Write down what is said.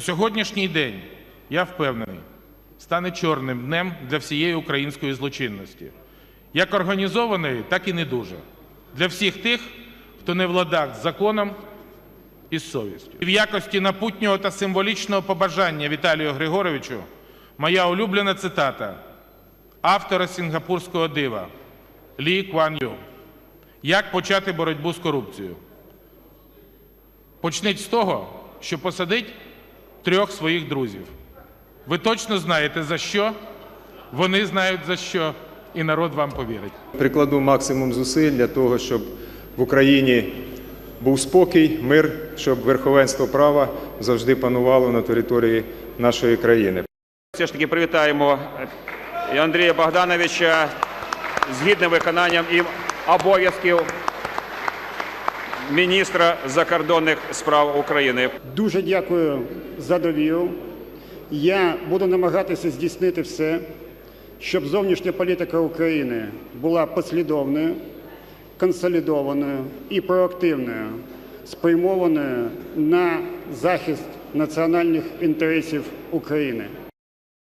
Сьогоднішній день, я впевнений, стане чорним днем для всієї української злочинності, як організованої, так і не дуже. Для всіх тих, хто не в з законом і з совістю. В якості напутнього та символічного побажання Віталію Григоровичу моя улюблена цитата автора сінгапурського дива Лі Кван Ю. Як почати боротьбу з корупцією? Почніть з того, що посадить трьох своїх друзів. Ви точно знаєте за що, вони знають за що, і народ вам повірить. Прикладу максимум зусиль для того, щоб в Україні був спокій, мир, щоб верховенство права завжди панувало на території нашої країни. Все ж таки привітаємо Андрія Богдановича з гідним виконанням і обов'язків міністра закордонних справ України. Дуже дякую за довіру. Я буду намагатися здійснити все, щоб зовнішня політика України була послідовною, консолідованою і проактивною, спрямованою на захист національних інтересів України.